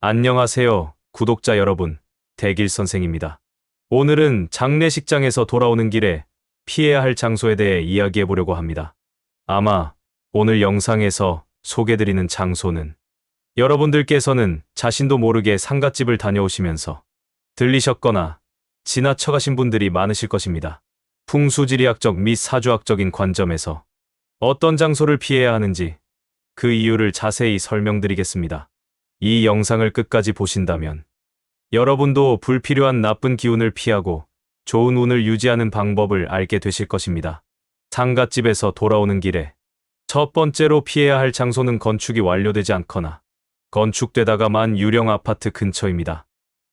안녕하세요, 구독자 여러분. 대길 선생입니다. 오늘은 장례식장에서 돌아오는 길에 피해야 할 장소에 대해 이야기해 보려고 합니다. 아마 오늘 영상에서 소개드리는 장소는 여러분들께서는 자신도 모르게 상갓집을 다녀오시면서 들리셨거나 지나쳐 가신 분들이 많으실 것입니다. 풍수지리학적 및 사주학적인 관점에서 어떤 장소를 피해야 하는지 그 이유를 자세히 설명드리겠습니다. 이 영상을 끝까지 보신다면 여러분도 불필요한 나쁜 기운을 피하고 좋은 운을 유지하는 방법을 알게 되실 것입니다. 상갓집에서 돌아오는 길에 첫 번째로 피해야 할 장소는 건축이 완료되지 않거나 건축되다가 만 유령 아파트 근처입니다.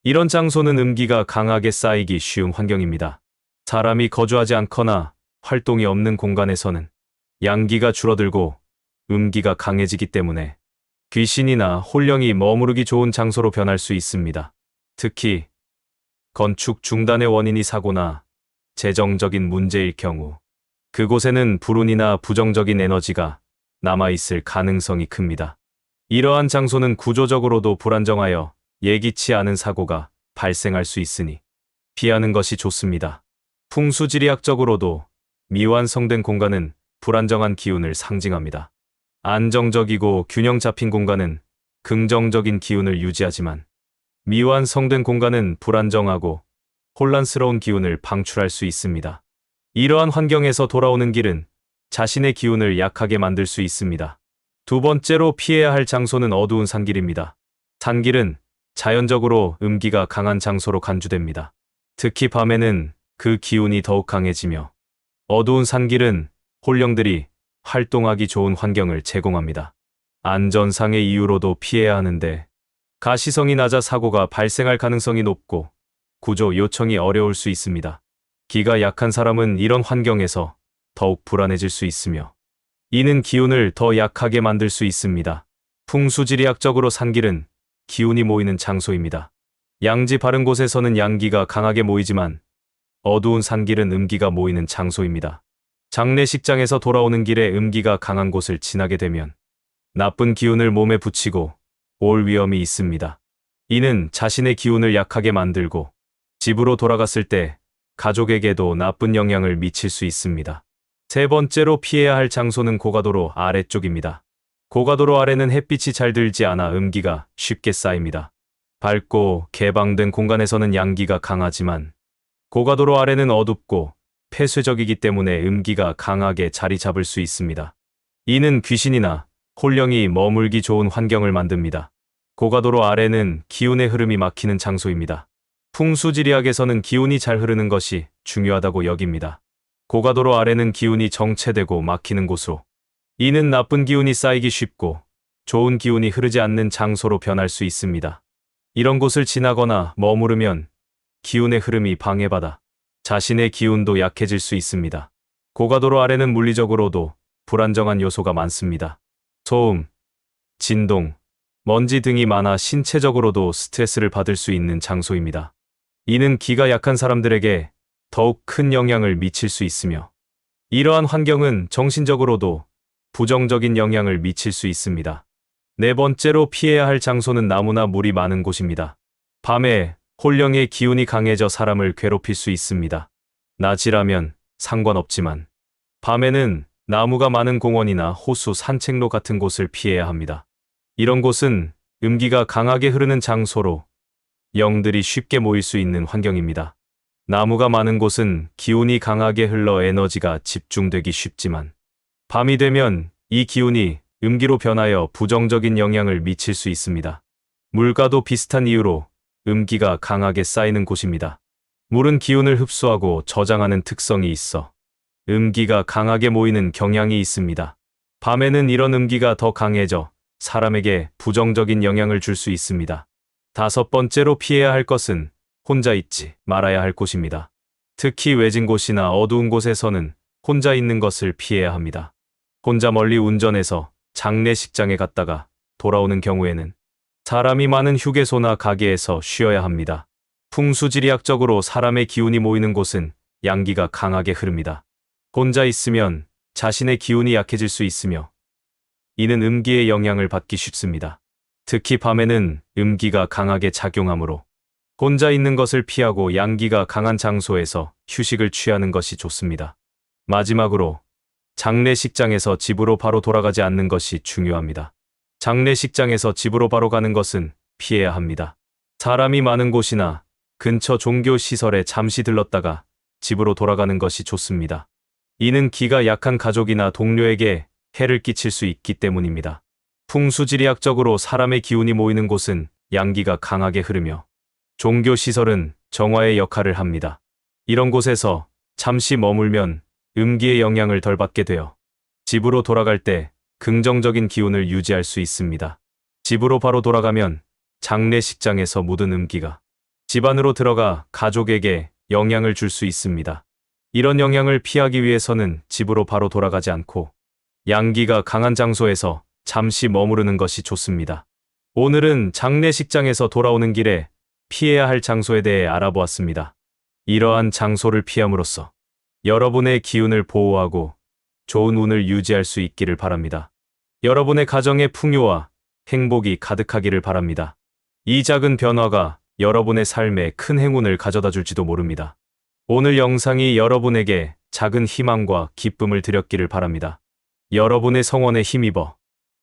이런 장소는 음기가 강하게 쌓이기 쉬운 환경입니다. 사람이 거주하지 않거나 활동이 없는 공간에서는 양기가 줄어들고 음기가 강해지기 때문에 귀신이나 홀령이 머무르기 좋은 장소로 변할 수 있습니다. 특히 건축 중단의 원인이 사고나 재정적인 문제일 경우 그곳에는 불운이나 부정적인 에너지가 남아있을 가능성이 큽니다. 이러한 장소는 구조적으로도 불안정하여 예기치 않은 사고가 발생할 수 있으니 피하는 것이 좋습니다. 풍수지리학적으로도 미완성된 공간은 불안정한 기운을 상징합니다. 안정적이고 균형 잡힌 공간은 긍정적인 기운을 유지하지만 미완성된 공간은 불안정하고 혼란스러운 기운을 방출할 수 있습니다. 이러한 환경에서 돌아오는 길은 자신의 기운을 약하게 만들 수 있습니다. 두 번째로 피해야 할 장소는 어두운 산길입니다. 산길은 자연적으로 음기가 강한 장소로 간주됩니다. 특히 밤에는 그 기운이 더욱 강해지며 어두운 산길은 홀령들이 활동하기 좋은 환경을 제공합니다. 안전상의 이유로도 피해야 하는데 가시성이 낮아 사고가 발생할 가능성이 높고 구조 요청이 어려울 수 있습니다. 기가 약한 사람은 이런 환경에서 더욱 불안해질 수 있으며 이는 기운을 더 약하게 만들 수 있습니다. 풍수지리학적으로 산길은 기운이 모이는 장소입니다. 양지 바른 곳에서는 양기가 강하게 모이지만 어두운 산길은 음기가 모이는 장소입니다. 장례식장에서 돌아오는 길에 음기가 강한 곳을 지나게 되면 나쁜 기운을 몸에 붙이고 올 위험이 있습니다. 이는 자신의 기운을 약하게 만들고 집으로 돌아갔을 때 가족에게도 나쁜 영향을 미칠 수 있습니다. 세 번째로 피해야 할 장소는 고가도로 아래쪽입니다. 고가도로 아래는 햇빛이 잘 들지 않아 음기가 쉽게 쌓입니다. 밝고 개방된 공간에서는 양기가 강하지만 고가도로 아래는 어둡고 폐쇄적이기 때문에 음기가 강하게 자리 잡을 수 있습니다. 이는 귀신이나 홀령이 머물기 좋은 환경을 만듭니다. 고가도로 아래는 기운의 흐름이 막히는 장소입니다. 풍수지리학에서는 기운이 잘 흐르는 것이 중요하다고 여깁니다. 고가도로 아래는 기운이 정체되고 막히는 곳으로 이는 나쁜 기운이 쌓이기 쉽고 좋은 기운이 흐르지 않는 장소로 변할 수 있습니다. 이런 곳을 지나거나 머무르면 기운의 흐름이 방해받아 자신의 기운도 약해질 수 있습니다. 고가도로 아래는 물리적으로도 불안정한 요소가 많습니다. 소음, 진동, 먼지 등이 많아 신체적으로도 스트레스를 받을 수 있는 장소입니다. 이는 기가 약한 사람들에게 더욱 큰 영향을 미칠 수 있으며 이러한 환경은 정신적으로도 부정적인 영향을 미칠 수 있습니다. 네 번째로 피해야 할 장소는 나무나 물이 많은 곳입니다. 밤에 홀령의 기운이 강해져 사람을 괴롭힐 수 있습니다. 낮이라면 상관없지만 밤에는 나무가 많은 공원이나 호수 산책로 같은 곳을 피해야 합니다. 이런 곳은 음기가 강하게 흐르는 장소로 영들이 쉽게 모일 수 있는 환경입니다. 나무가 많은 곳은 기운이 강하게 흘러 에너지가 집중되기 쉽지만 밤이 되면 이 기운이 음기로 변하여 부정적인 영향을 미칠 수 있습니다. 물과도 비슷한 이유로 음기가 강하게 쌓이는 곳입니다. 물은 기운을 흡수하고 저장하는 특성이 있어 음기가 강하게 모이는 경향이 있습니다. 밤에는 이런 음기가 더 강해져 사람에게 부정적인 영향을 줄 수 있습니다. 다섯 번째로 피해야 할 것은 혼자 있지 말아야 할 곳입니다. 특히 외진 곳이나 어두운 곳에서는 혼자 있는 것을 피해야 합니다. 혼자 멀리 운전해서 장례식장에 갔다가 돌아오는 경우에는 사람이 많은 휴게소나 가게에서 쉬어야 합니다. 풍수지리학적으로 사람의 기운이 모이는 곳은 양기가 강하게 흐릅니다. 혼자 있으면 자신의 기운이 약해질 수 있으며 이는 음기의 영향을 받기 쉽습니다. 특히 밤에는 음기가 강하게 작용하므로 혼자 있는 것을 피하고 양기가 강한 장소에서 휴식을 취하는 것이 좋습니다. 마지막으로 장례식장에서 집으로 바로 돌아가지 않는 것이 중요합니다. 장례식장에서 집으로 바로 가는 것은 피해야 합니다. 사람이 많은 곳이나 근처 종교 시설에 잠시 들렀다가 집으로 돌아가는 것이 좋습니다. 이는 기가 약한 가족이나 동료에게 해를 끼칠 수 있기 때문입니다. 풍수지리학적으로 사람의 기운이 모이는 곳은 양기가 강하게 흐르며 종교 시설은 정화의 역할을 합니다. 이런 곳에서 잠시 머물면 음기의 영향을 덜 받게 되어 집으로 돌아갈 때 긍정적인 기운을 유지할 수 있습니다. 집으로 바로 돌아가면 장례식장에서 묻은 음기가 집 안으로 들어가 가족에게 영향을 줄 수 있습니다. 이런 영향을 피하기 위해서는 집으로 바로 돌아가지 않고 양기가 강한 장소에서 잠시 머무르는 것이 좋습니다. 오늘은 장례식장에서 돌아오는 길에 피해야 할 장소에 대해 알아보았습니다. 이러한 장소를 피함으로써 여러분의 기운을 보호하고 좋은 운을 유지할 수 있기를 바랍니다. 여러분의 가정의 풍요와 행복이 가득하기를 바랍니다. 이 작은 변화가 여러분의 삶에 큰 행운을 가져다 줄지도 모릅니다. 오늘 영상이 여러분에게 작은 희망과 기쁨을 드렸기를 바랍니다. 여러분의 성원에 힘입어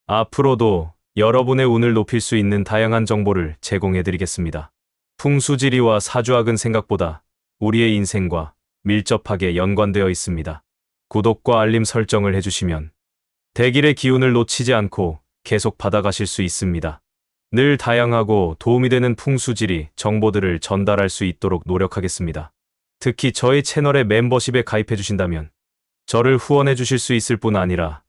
앞으로도 여러분의 운을 높일 수 있는 다양한 정보를 제공해 드리겠습니다. 풍수지리와 사주학은 생각보다 우리의 인생과 밀접하게 연관되어 있습니다. 구독과 알림 설정을 해주시면 대길의 기운을 놓치지 않고 계속 받아가실 수 있습니다. 늘 다양하고 도움이 되는 풍수지리 정보들을 전달할 수 있도록 노력하겠습니다. 특히 저희 채널의 멤버십에 가입해 주신다면 저를 후원해 주실 수 있을 뿐 아니라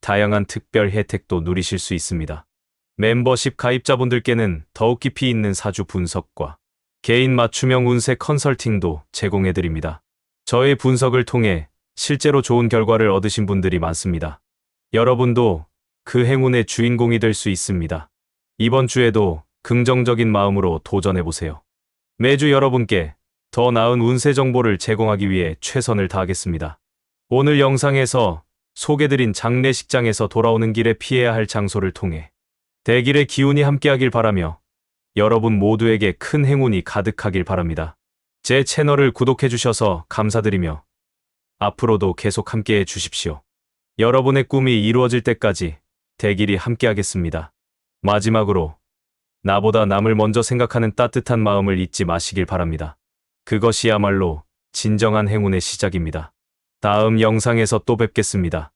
다양한 특별 혜택도 누리실 수 있습니다. 멤버십 가입자분들께는 더욱 깊이 있는 사주 분석과 개인 맞춤형 운세 컨설팅도 제공해 드립니다. 저의 분석을 통해 실제로 좋은 결과를 얻으신 분들이 많습니다. 여러분도 그 행운의 주인공이 될 수 있습니다. 이번 주에도 긍정적인 마음으로 도전해 보세요. 매주 여러분께 더 나은 운세 정보를 제공하기 위해 최선을 다하겠습니다. 오늘 영상에서 소개드린 장례식장에서 돌아오는 길에 피해야 할 장소를 통해 대길의 기운이 함께하길 바라며 여러분 모두에게 큰 행운이 가득하길 바랍니다. 제 채널을 구독해 주셔서 감사드리며 앞으로도 계속 함께해 주십시오. 여러분의 꿈이 이루어질 때까지 대길이 함께하겠습니다. 마지막으로 나보다 남을 먼저 생각하는 따뜻한 마음을 잊지 마시길 바랍니다. 그것이야말로 진정한 행운의 시작입니다. 다음 영상에서 또 뵙겠습니다.